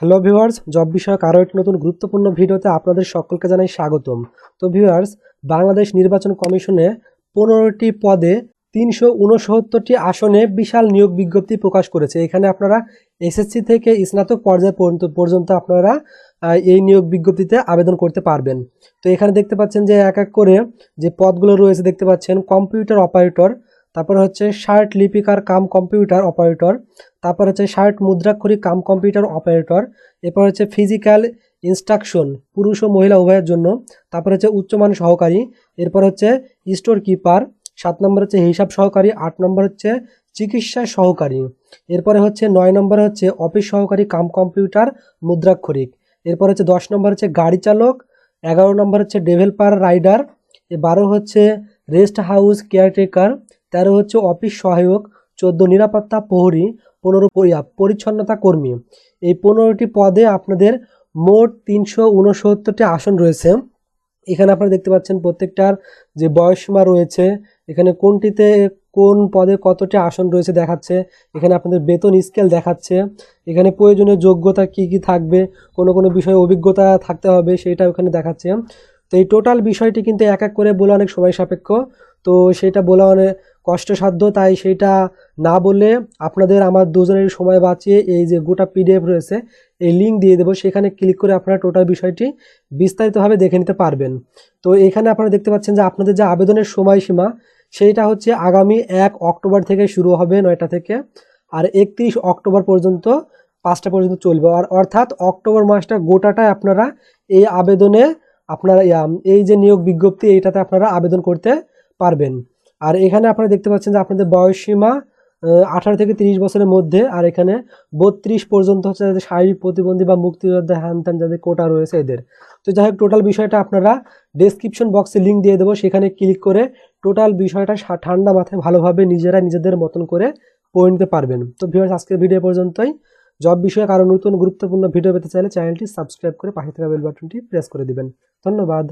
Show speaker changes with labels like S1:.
S1: Hello viewers, job বিষয়ক আরও একটি নতুন গুরুত্বপূর্ণ ভিডিওতে আপনাদের সকলকে জানাই স্বাগতম। তো ভিউয়ার্স, বাংলাদেশ নির্বাচন কমিশনে পনেরোটি পদে তিনশো উনসত্তরটি আসনে বিশাল নিয়োগ বিজ্ঞপ্তি প্রকাশ করেছে। এখানে আপনারা এসএসসি থেকে স্নাতক পর্যায় পর্যন্ত পর্যন্ত আপনারা এই নিয়োগ বিজ্ঞপ্তিতে আবেদন করতে পারবেন। তো এখানে দেখতে পাচ্ছেন যে এক এক করে যে পদগুলো রয়েছে, দেখতে পাচ্ছেন কম্পিউটার অপারেটর তারপর হচ্ছে শার্ট লিপিকার কাম কম্পিউটার অপারেটর তারপর হচ্ছে শার্ট মুদ্রাক্ষরী কাম কম্পিউটার অপারেটর এরপর হচ্ছে ফিজিক্যাল ইনস্ট্রাকশন পুরুষ ও মহিলা উভয়ের জন্য, তারপর হচ্ছে উচ্চমান সহকারী, এরপর হচ্ছে স্টোর কিপার সাত নম্বর হচ্ছে হিসাব সহকারী, আট নম্বর হচ্ছে চিকিৎসা সহকারী, এরপরে হচ্ছে নয় নম্বর হচ্ছে অফিস সহকারী কাম কম্পিউটার মুদ্রাক্ষরিক, এরপর হচ্ছে দশ নম্বর হচ্ছে গাড়ি চালক, এগারো নম্বর হচ্ছে ডেভেলপার রাইডার বারো হচ্ছে রেস্ট হাউস কেয়ারটেকার তেরো হচ্ছে অফিস সহায়ক, চোদ্দ নিরাপত্তা প্রহরী, পনেরো পরি- পরিচ্ছন্নতা কর্মী। এই পনেরোটি পদে আপনাদের মোট তিনশো উনসত্তরটি আসন রয়েছে। এখানে আপনারা দেখতে পাচ্ছেন প্রত্যেকটার যে বয়সসীমা রয়েছে, এখানে কোনটিতে, কোন পদে কতটি আসন রয়েছে দেখাচ্ছে, এখানে আপনাদের বেতন স্কেল দেখাচ্ছে, এখানে প্রয়োজনীয় যোগ্যতা কি কি থাকবে, কোনো কোনো বিষয়ে অভিজ্ঞতা থাকতে হবে সেটা ওখানে দেখাচ্ছে। তো এই টোটাল বিষয়টি কিন্তু এক এক করে বলে অনেক সময় সাপেক্ষ। তো সেটা বলা অনেক কষ্টসাধ্য, তাই সেটা না বলে আপনাদের আমার দুজনের সময় বাঁচিয়ে এই যে গোটা পিডিএফ রয়েছে, এই লিঙ্ক দিয়ে দেবো। সেখানে ক্লিক করে আপনারা টোটাল বিষয়টি বিস্তারিতভাবে দেখে নিতে পারবেন। তো এখানে আপনারা দেখতে পাচ্ছেন যে আপনাদের যে আবেদনের সময়সীমা, সেইটা হচ্ছে আগামী এক অক্টোবর থেকে শুরু হবে নয়টা থেকে আর একত্রিশ অক্টোবর পর্যন্ত পাঁচটা পর্যন্ত চলবে। আর অর্থাৎ অক্টোবর মাসটা গোটাটাই আপনারা এই আবেদনে আপনারা এই যে নিয়োগ বিজ্ঞপ্তি, এইটাতে আপনারা আবেদন করতে পারবেন। আর এখানে আপনারা দেখতে পাচ্ছেন যে আপনাদের বয়সসীমা আঠারো থেকে তিরিশ বছরের মধ্যে, আর এখানে বত্রিশ পর্যন্ত হচ্ছে যাদের শারীরিক প্রতিবন্ধী বা মুক্তিযোদ্ধা হ্যান ত্যান যাদের কোটা রয়েছে এদের। তো যাই হোক টোটাল বিষয়টা আপনারা ডেসক্রিপশন বক্সে লিঙ্ক দিয়ে দেবো, সেখানে ক্লিক করে টোটাল বিষয়টা ঠান্ডা মাথায় ভালোভাবে নিজেরা নিজেদের মতন করে পড়ে নিতে পারবেন। তো ভিউয়ার্স আজকের ভিডিও পর্যন্তই। জব বিষয়ে আরও নতুন, গুরুত্বপূর্ণ ভিডিও পেতে চাইলে চ্যানেলটি সাবস্ক্রাইব করে পাশে থাকা বেল বাটনটি প্রেস করে দিবেন। ধন্যবাদ।